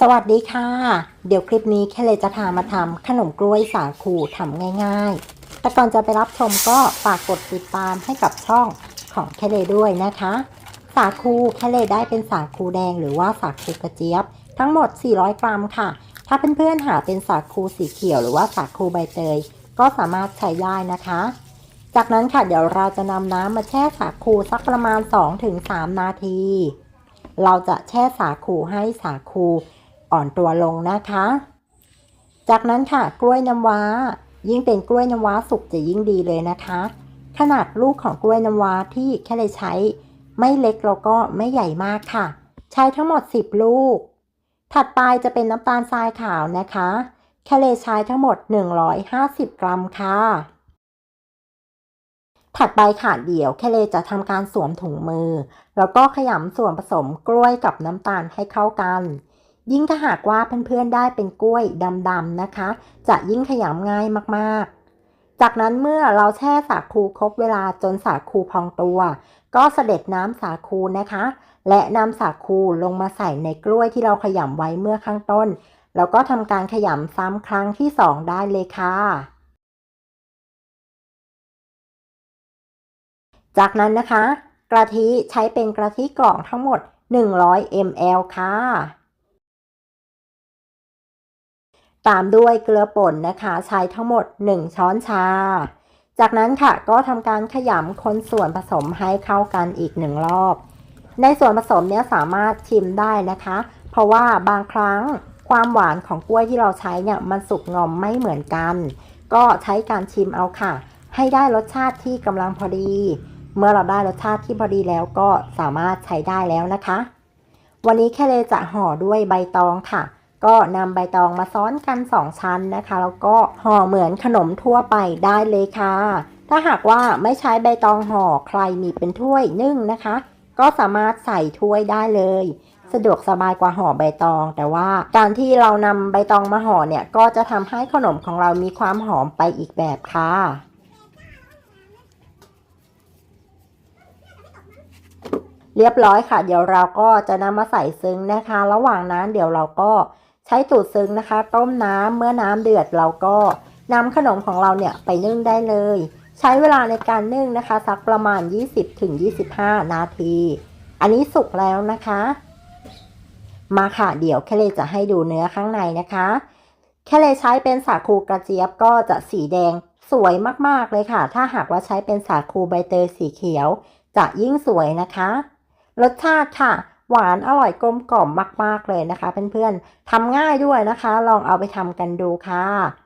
สวัสดีค่ะ เดี๋ยวคลิปนี้แค่เลยจะพามาทำขนมกล้วยสาคูทำง่ายๆ แต่ก่อนจะไปรับชมก็ฝากกดติดตามให้กับช่องของแค่เลยด้วยนะคะ สาคูแค่เลยได้เป็นสาคูแดงหรือว่าสาคูกระเจี๊ยบ ทั้งหมด 400 กรัมค่ะ ถ้าเพื่อนๆหาเป็นสาคูสีเขียวหรือว่าสาคูใบเตย ก็สามารถใช้ได้นะคะ จากนั้นค่ะเดี๋ยวเราจะนำน้ำมาแช่สาคูสักประมาณ 2-3 นาที เราจะแช่สาคูให้สาคู อ่อนตัวลงนะคะ จากนั้นค่ะกล้วยน้ำว้า ยิ่งเป็นกล้วยน้ำว้าสุกจะยิ่งดีเลยนะคะ ขนาดลูกของกล้วยน้ำว้าที่แค่เลยใช้ ไม่เล็กแล้วก็ไม่ใหญ่มากค่ะ ใช้ทั้งหมด 10 ลูก ถัดไปจะเป็นน้ำตาลทรายขาวนะคะแคเลใช้ทั้งหมด 150 กรัมค่ะ ถัดไปค่ะเดี๋ยวแคเลจะทำการสวมถุงมือ แล้วก็ขยำส่วนผสมกล้วยกับน้ำตาลให้เข้ากัน ยิ่งถ้าหากว่าเพื่อนๆได้เป็นกล้วยดำๆนะคะ จะยิ่งขยำง่ายมากๆ จากนั้นเมื่อเราแช่สาคูครบเวลาจนสาคูพองตัว ก็เสด็จน้ำสาคูนะคะ และนำสาคูลงมาใส่ในกล้วยที่เราขยำไว้เมื่อข้างต้น แล้วก็ทำการขยำซ้ำครั้งที่2ได้เลยค่ะจากนั้นนะคะ กะทิใช้เป็นกะทิกล่องทั้งหมด 100 ml ค่ะ ตามด้วยเกลือป่นนะคะ ใช้ทั้งหมด 1 ช้อนชา จากนั้นค่ะก็ทำการขยำคนส่วนผสมให้เข้ากันอีกหนึ่งรอบ ในส่วนผสมเนี้ยสามารถชิมได้นะคะ เพราะว่าบางครั้งความหวานของกล้วยที่เราใช้เนี่ยมันสุกงอมไม่เหมือนกัน ก็ใช้การชิมเอาค่ะ ให้ได้รสชาติที่กำลังพอดี เมื่อเราได้รสชาติที่พอดีแล้วก็สามารถใช้ได้แล้วนะคะ วันนี้แค่เลยจะห่อด้วยใบตองค่ะ ก็นำใบตองมาซ้อนกัน 2 ชั้นนะคะ แล้วก็ห่อเหมือนขนมทั่วไปได้เลยค่ะ ถ้าหากว่าไม่ใช้ใบตองห่อใครมีเป็นถ้วยนึ่งนะคะ ก็สามารถใส่ถ้วยได้เลย สะดวกสบายกว่าห่อใบตอง แต่ว่าการที่เรานำใบตองมาห่อเนี่ย ก็จะทำให้ขนมของเรามีความหอมไปอีกแบบค่ะเรียบร้อยค่ะ เดี๋ยวเราก็จะนำมาใส่ซึ้งนะคะ ระหว่างนั้นเดี๋ยวเราก็ ใช้ตูดซึ้งนะคะ ต้มน้ำเมื่อน้ำเดือดเราก็นำขนมของเราเนี่ยไปนึ่งได้เลย ใช้เวลาในการนึ่งนะคะ สักประมาณ 20-25 นาที อันนี้สุกแล้วนะคะ มาค่ะ เดี๋ยวแคเลจะให้ดูเนื้อข้างในนะคะแคเลใช้เป็นสาคูกระเจี๊ยบก็จะสีแดงสวยมากๆเลยค่ะ ถ้าหากว่าใช้เป็นสาคูใบเตยสีเขียว จะยิ่งสวยนะคะ รสชาติค่ะ หวานอร่อยกลมกล่อมมาก ๆ เลยนะคะเพื่อนๆทำง่ายด้วยนะคะ ลองเอาไปทำกันดูค่ะ